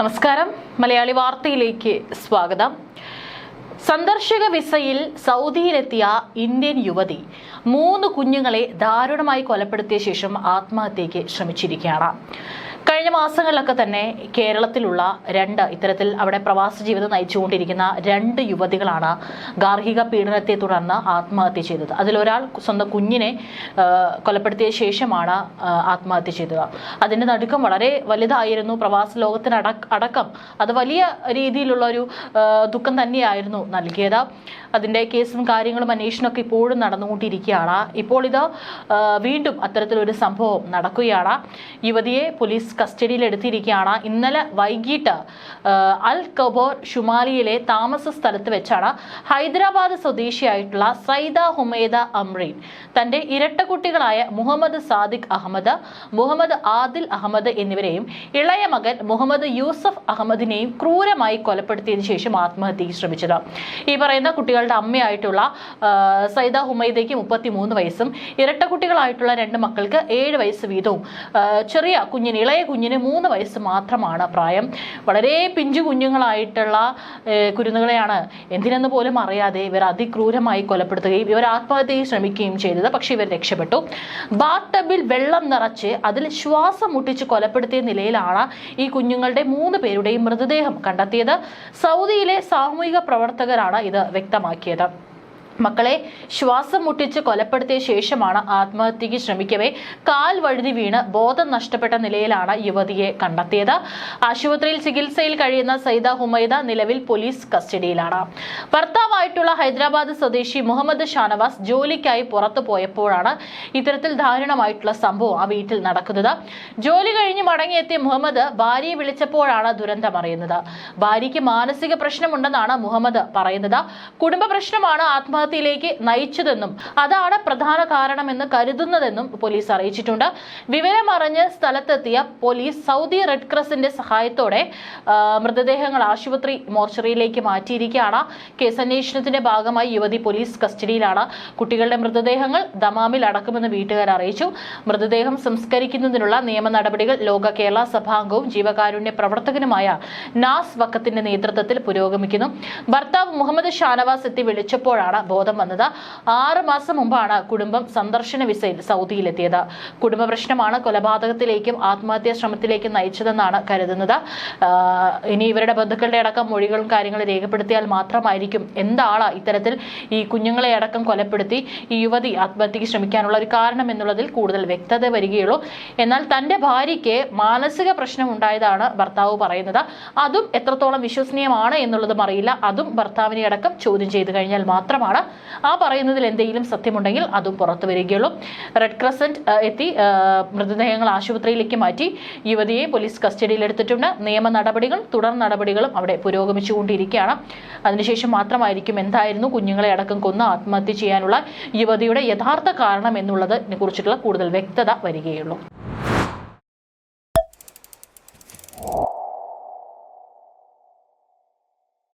നമസ്കാരം. മലയാളി വാർത്തയിലേക്ക് സ്വാഗതം. സന്ദർശക വിസയിൽ സൗദിയിലെത്തിയ ഇന്ത്യൻ യുവതി മൂന്ന് കുഞ്ഞുങ്ങളെ ദാരുണമായി കൊലപ്പെടുത്തിയ ശേഷം ആത്മഹത്യയ്ക്ക് ശ്രമിച്ചിരിക്കുകയാണ്. കഴിഞ്ഞ മാസങ്ങളിലൊക്കെ തന്നെ കേരളത്തിലുള്ള രണ്ട് ഇത്തരത്തിൽ അവിടെ പ്രവാസ ജീവിതം നയിച്ചുകൊണ്ടിരിക്കുന്ന രണ്ട് യുവതികളാണ് ഗാർഹിക പീഡനത്തെ തുടർന്ന് ആത്മഹത്യ ചെയ്തത്. അതിലൊരാൾ സ്വന്തം കുഞ്ഞിനെ കൊലപ്പെടുത്തിയ ശേഷമാണ് ആത്മഹത്യ ചെയ്തത്. അതിന്റെ നടുക്കം വളരെ വലുതായിരുന്നു പ്രവാസ ലോകത്തിന് അടക്കം. അത് വലിയ രീതിയിലുള്ള ഒരു ദുഃഖം തന്നെയായിരുന്നു നൽകിയത്. അതിന്റെ കേസും കാര്യങ്ങളും അന്വേഷണമൊക്കെ ഇപ്പോഴും നടന്നുകൊണ്ടിരിക്കുകയാണ്. ഇപ്പോൾ ഇത് വീണ്ടും അത്തരത്തിലൊരു സംഭവം നടക്കുകയാണ്. യുവതിയെ പോലീസ് കസ്റ്റഡിയിൽ എടുത്തിരിക്കുകയാണ്. ഇന്നലെ വൈകിട്ട് അൽ കബോർ ഷുമാലിയിലെ താമസ സ്ഥലത്ത് വെച്ചാണ് ഹൈദരാബാദ് സ്വദേശിയായിട്ടുള്ള സൈദ ഹുമേദ അമ്രീൻ തന്റെ ഇരട്ട കുട്ടികളായ മുഹമ്മദ് സാദിഖ് അഹമ്മദ് മുഹമ്മദ് ആദിൽ അഹമ്മദ് എന്നിവരെയും ഇളയ മകൻ മുഹമ്മദ് യൂസഫ് അഹമ്മദിനെയും ക്രൂരമായി കൊലപ്പെടുത്തിയതിനു ശേഷം ആത്മഹത്യയ്ക്ക് ശ്രമിച്ചത്. ഈ പറയുന്ന കുട്ടികളുടെ അമ്മയായിട്ടുള്ള സൈദ ഹുമൈദയ്ക്ക് മുപ്പത്തിമൂന്ന് വയസ്സും ഇരട്ട കുട്ടികളായിട്ടുള്ള രണ്ട് മക്കൾക്ക് ഏഴ് വയസ്സ് വീതവും ചെറിയ കുഞ്ഞിന് ഇളയ കുഞ്ഞിന് മൂന്ന് വയസ്സ് മാത്രമാണ് പ്രായം. വളരെ പിഞ്ചു കുഞ്ഞുങ്ങളായിട്ടുള്ള കുരുന്നുകളെയാണ് എന്തിനെന്ന് പോലും അറിയാതെ ഇവർ അതിക്രൂരമായി കൊലപ്പെടുത്തുകയും ഇവർ ആത്മഹത്യ ശ്രമിക്കുകയും ചെയ്തത്. പക്ഷേ ഇവർ രക്ഷപ്പെട്ടു. ബാത്ത് ടബിൽ വെള്ളം നിറച്ച് അതിൽ ശ്വാസം മുട്ടിച്ച് കൊലപ്പെടുത്തിയ നിലയിലാണ് ഈ കുഞ്ഞുങ്ങളുടെ മൂന്ന് പേരുടെയും മൃതദേഹം കണ്ടെത്തിയത്. സൗദിയിലെ സാമൂഹിക പ്രവർത്തകരാണ് ഇത് വ്യക്തമാക്കിയത് മക്കളെ ശ്വാസം മുട്ടിച്ച് കൊലപ്പെടുത്തിയ ശേഷമാണ് ആത്മഹത്യക്ക് ശ്രമിക്കവേ. കാൽ വഴുതി വീണ് ബോധം നഷ്ടപ്പെട്ട നിലയിലാണ് യുവതിയെ കണ്ടെത്തിയത്. ആശുപത്രിയിൽ ചികിത്സയിൽ കഴിയുന്ന സൈദ ഹുമൈദ നിലവിൽ പോലീസ് കസ്റ്റഡിയിലാണ്. ഭർത്താവായിട്ടുള്ള ഹൈദരാബാദ് സ്വദേശി മുഹമ്മദ് ഷാനവാസ് ജോലിക്കായി പുറത്തു പോയപ്പോഴാണ് ഇത്തരത്തിൽ ദാരുണമായിട്ടുള്ള സംഭവം ആ വീട്ടിൽ നടക്കുന്നത്. ജോലി കഴിഞ്ഞ് മടങ്ങിയെത്തിയ മുഹമ്മദ് ഭാര്യയെ വിളിച്ചപ്പോഴാണ് ദുരന്തം അറിയുന്നത്. ഭാര്യയ്ക്ക് മാനസിക പ്രശ്നമുണ്ടെന്നാണ് മുഹമ്മദ് പറയുന്നത്. കുടുംബ പ്രശ്നമാണ് ആത്മഹത്യയിലേക്ക് നയിച്ചതെന്നും അതാണ് പ്രധാന കാരണമെന്ന് കരുതുന്നതെന്നും പോലീസ് അറിയിച്ചിട്ടുണ്ട്. വിവരമറിഞ്ഞ് സ്ഥലത്തെത്തിയ പോലീസ് സൗദി റെഡ് ക്രോസിന്റെ സഹായത്തോടെ മൃതദേഹങ്ങൾ ആശുപത്രി മോർച്ചറിയിലേക്ക് മാറ്റിയിരിക്കുകയാണ്. കേസ് അന്വേഷണത്തിന്റെ ഭാഗമായി യുവതി പോലീസ് കസ്റ്റഡിയിലാണ്. കുട്ടികളുടെ മൃതദേഹങ്ങൾ ദമാമിൽ അടക്കുമെന്ന് വീട്ടുകാർ അറിയിച്ചു. മൃതദേഹം സംസ്കരിക്കുന്നതിനുള്ള നിയമ നടപടികൾ ലോക കേരള സഭാംഗവും ജീവകാരുണ്യ പ്രവർത്തകനുമായ നാസ് വക്കത്തിന്റെ നേതൃത്വത്തിൽ പുരോഗമിക്കുന്നു. ഭർത്താവ് മുഹമ്മദ് ഷാനവാസ് എത്തി വിളിച്ചപ്പോഴാണ് ബോധം വന്നത് ആറ് മാസം മുമ്പാണ് കുടുംബം സന്ദർശന വിസയിൽ സൗദിയിലെത്തിയത്. കുടുംബ പ്രശ്നമാണ് കൊലപാതകത്തിലേക്കും ആത്മഹത്യാ ശ്രമത്തിലേക്കും നയിച്ചതെന്നാണ് കരുതുന്നത്. ഇനി ഇവരുടെ ബന്ധുക്കളുടെ അടക്കം മൊഴികളും കാര്യങ്ങളും രേഖപ്പെടുത്തിയാൽ മാത്രമായിരിക്കും എന്താണ് ഇത്തരത്തിൽ ഈ കുഞ്ഞുങ്ങളെ അടക്കം കൊലപ്പെടുത്തി ഈ യുവതി ആത്മഹത്യക്ക് ശ്രമിക്കാനുള്ള ഒരു കാരണം എന്നുള്ളതിൽ കൂടുതൽ വ്യക്തത വരികയുള്ളൂ. എന്നാൽ തന്റെ ഭാര്യയ്ക്ക് മാനസിക പ്രശ്നം ഉണ്ടായതാണ് ഭർത്താവ് പറയുന്നത്. അതും എത്രത്തോളം വിശ്വസനീയമാണ് എന്നുള്ളതും അറിയില്ല. അതും ഭർത്താവിനെ അടക്കം ചോദ്യം ചെയ്തു കഴിഞ്ഞാൽ മാത്രമാണ് ആ പറയുന്നതിൽ എന്തെങ്കിലും സത്യമുണ്ടെങ്കിൽ അതും പുറത്തു വരികയുള്ളൂ. റെഡ് ക്രസന്റ് എത്തി മൃതദേഹങ്ങൾ ആശുപത്രിയിലേക്ക് മാറ്റി. യുവതിയെ പോലീസ് കസ്റ്റഡിയിലെടുത്തിട്ടുണ്ട് നിയമ നടപടികൾ തുടർ നടപടികളും അവിടെ പുരോഗമിച്ചുകൊണ്ടിരിക്കുകയാണ്. അതിനുശേഷം മാത്രമായിരിക്കും എന്തായിരുന്നു കുഞ്ഞുങ്ങളെ അടക്കം കൊന്ന് ആത്മഹത്യ ചെയ്യാനുള്ള യുവതിയുടെ യഥാർത്ഥ കാരണം എന്നുള്ളതിനെ കുറിച്ചിട്ടുള്ള കൂടുതൽ വ്യക്തത വരികയുള്ളൂ.